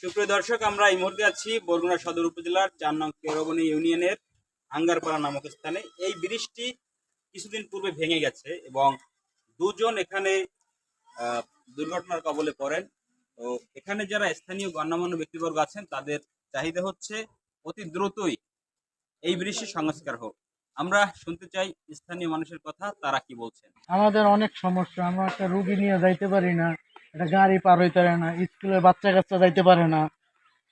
সুপ্রিয় দর্শক, আমরা এই মুহূর্তে আছি বরগুনা সদর উপজেলার চার নং কেরবনী ইউনিয়নের আঙ্গারপাড়া নামক স্থানে। এই ব্রিজটি কিছুদিন পূর্বে ভেঙে গেছে এবং দুজন এখানে দুর্ঘটনার কবলে পড়েন। তো এখানে যারা স্থানীয় গণ্যমান্য ব্যক্তিবর্গ আছেন, তাদের চাহিদা হচ্ছে অতি দ্রুতই এই ব্রিজটি সংস্কার হোক। আমরা শুনতে চাই স্থানীয় মানুষের কথা, তারা কি বলছেন? আমাদের অনেক সমস্যা, আমরা একটা রুগী নিয়ে যাইতে পারি না। একটা গাড়ি পার হইতে পারে না স্কুলের বাচ্চা কাচ্চা যাইতে পারে না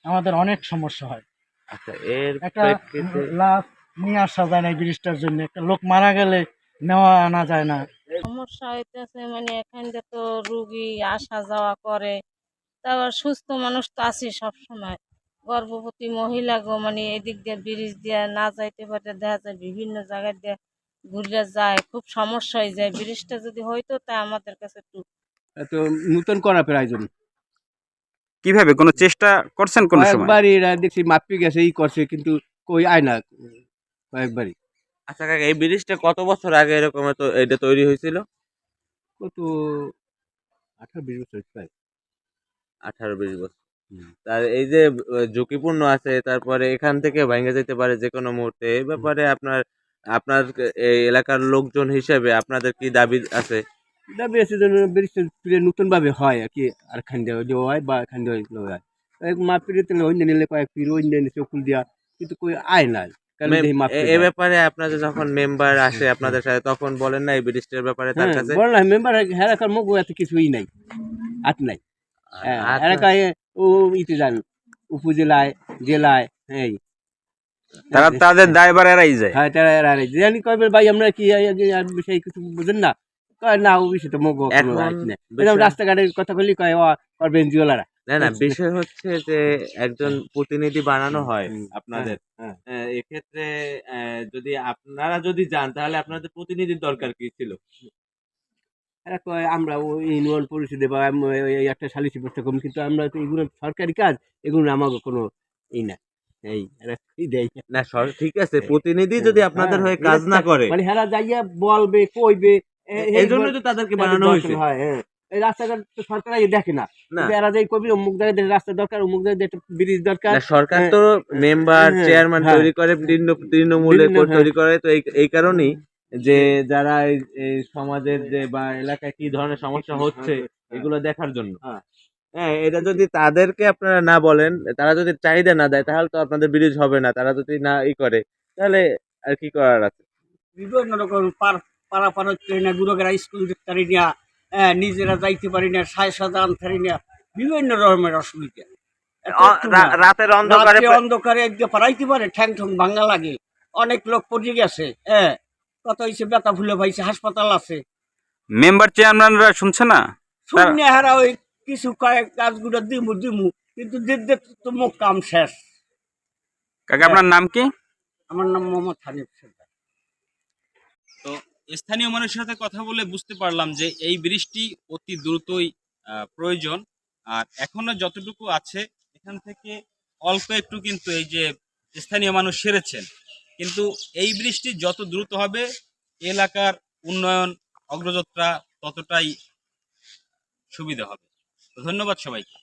আমাদের অনেক সমস্যা হয়। আচ্ছা এর একটা লাশ নিয়ে আসা যায় না ব্রিজটার জন্য একটা লোক মারা গেলে নেওয়া আনা যায় না। সমস্যা হইতেছে মানে এখান থেকে তো রুগী আসা যাওয়া করে তারপর সুস্থ মানুষ তো আছি সবসময়। গর্ভবতী মহিলা গো মানে এদিক দিয়ে ব্রিজ দিয়ে না যাইতে পারে দেখা যায় বিভিন্ন জায়গায় দিয়ে ঘুরে যায় খুব সমস্যা হয়ে যায়। ব্রিজটা যদি হইতো তা আমাদের কাছে একটু তো নতুন করা প্রয়োজন কীভাবে? কোনো চেষ্টা করছেন কোনো সময়? কয়েকবারই এরা দেখছি মাপি গেছে ই করছে কিন্তু কই আয় না কয়েকবারই। আচ্ছা কাকা এই ব্রিজটা কত বছর আগে এরকম তো এটা তৈরি হয়েছিল? কত আঠারো বিশ বছর প্রায়। আঠারো বিশ বছর। তার এই যে ঝুঁকিপূর্ণ আছে তারপরে এখান থেকে ভেঙে যেতে পারে যে কোনো মুহূর্তে। এই ব্যাপারে আপনার আপনার এই এলাকার লোকজন হিসেবে আপনাদের কি দাবি আছে? ব্রিজটা ফিরে নতুন ভাবে হয় আর কি আর খান্ডে যে হয় বা খান্ডে হয়। কয়েক মাপিরে তাহলে অন্য নিলে কয়েক অন্য নিলে চকুল দিয়া কিন্তু কই আয় না মে- এ- ব্যাপারে আপনাদের যখন মেম্বার আসে আপনাদের সাথে তখন বলেন না এই ব্যাপারে তার হ্যাঁ কাছে? বললাম মেম্বার এলাকার মুখ এত কিছুই নাই হাত নাই। হ্যাঁ আচ্ছা, এলাকায় ও ইতে যান উপজেলায় জেলায় হ্যাঁ তারা তাদের দায়বার এরাই যায়। হ্যাঁ তারা এরা এরা- জানি কবে ভাই আমরা কি বিষয় কিছু বুঝেন না কয় না ও বিষয় তো মগ কোনো রাইট নেই। বিষয়- রাস্তাঘাটের কথা বললি কয় ও জিওলারা না না বিষয় হচ্ছে যে একজন প্রতিনিধি বানানো হয় আপনাদের। হ্যাঁ, এক্ষেত্রে যদি আপনারা যদি যান তাহলে আপনাদের প্রতিনিধির দরকার কি ছিল? আমরা ও ইউনিয়ন পরিষদে বা ওই- একটা সালিসি ব্যবস্থা করুন কিন্তু আমরা তো এগুলো সরকারি কাজ এগুলো আমাকে কোনো ই না এই না ঠিক আছে প্রতিনিধি যদি আপনাদের হয়ে কাজ না করে। মানে হেরা যাইয়া বলবে কইবে এই জন্য তো তাদেরকে বানানো হয়েছে। হ্যাঁ এই রাস্তাঘাট তো সরকার দেখে না। না। এরা যাই কবি অমুক জায়গায় রাস্তা দরকার অমুক জায়গায় ব্রিজ দরকার সরকার তো মেম্বার হ্যাঁ, চেয়ারম্যান হ্যাঁ। তৈরি করে হ্যাঁ। তৈরি করে তো এই এই কারণেই যে যারা এই- সমাজের যে বা এলাকায় কি ধরনের সমস্যা হচ্ছে এগুলো দেখার জন্য। হ্যাঁ। হ্যাঁ এটা যদি তাদেরকে আপনারা না বলেন তারা যদি চাহিদা না দেয় তাহলে তো আপনাদের ব্রিজ হবে না তারা যদি না ই করে তাহলে আর কি করার আছে? বিভিন্ন রকম পার পারাপার হচ্ছে না গুরুগেরা স্কুল যেতে পারি না হ্যাঁ, নিজেরা যাইতে পারি না সায় সাদা আনতে পারি না বিভিন্ন রকমের অসুবিধা। রাতের অন্ধকারে অন্ধকারে একদিকে পারাইতে পারে ঠ্যাং ঠ্যাং ভাঙা লাগে। অনেক লোক পড়ে গেছে হ্যাঁ কত হয়েছে ব্যথা ফুলে ভাইছে হাসপাতাল আছে। মেম্বার চেয়ারম্যানরা শুনছে না? শূন্য হারা ওই কিছু কয়েক গাছগুলো দিমু দিমু কিন্তু দিতে তো মুখ কাম শেষ। কাকা আপনার নাম কি? আমার নাম মোহাম্মদ হানিফ স্থানীয় মানুষের সাথে কথা বলে বুঝতে পারলাম যে এই ব্রিজটি অতি দ্রুতই প্রয়োজন। আর এখনও যতটুকু আছে, এখান থেকে অল্প একটু কিন্তু এই যে স্থানীয় মানুষ সেরেছেন। কিন্তু এই বৃষ্টি যত দ্রুত হবে, এলাকার উন্নয়ন, অগ্রযাত্রা ততটাই সুবিধা হবে। ধন্যবাদ সবাইকে।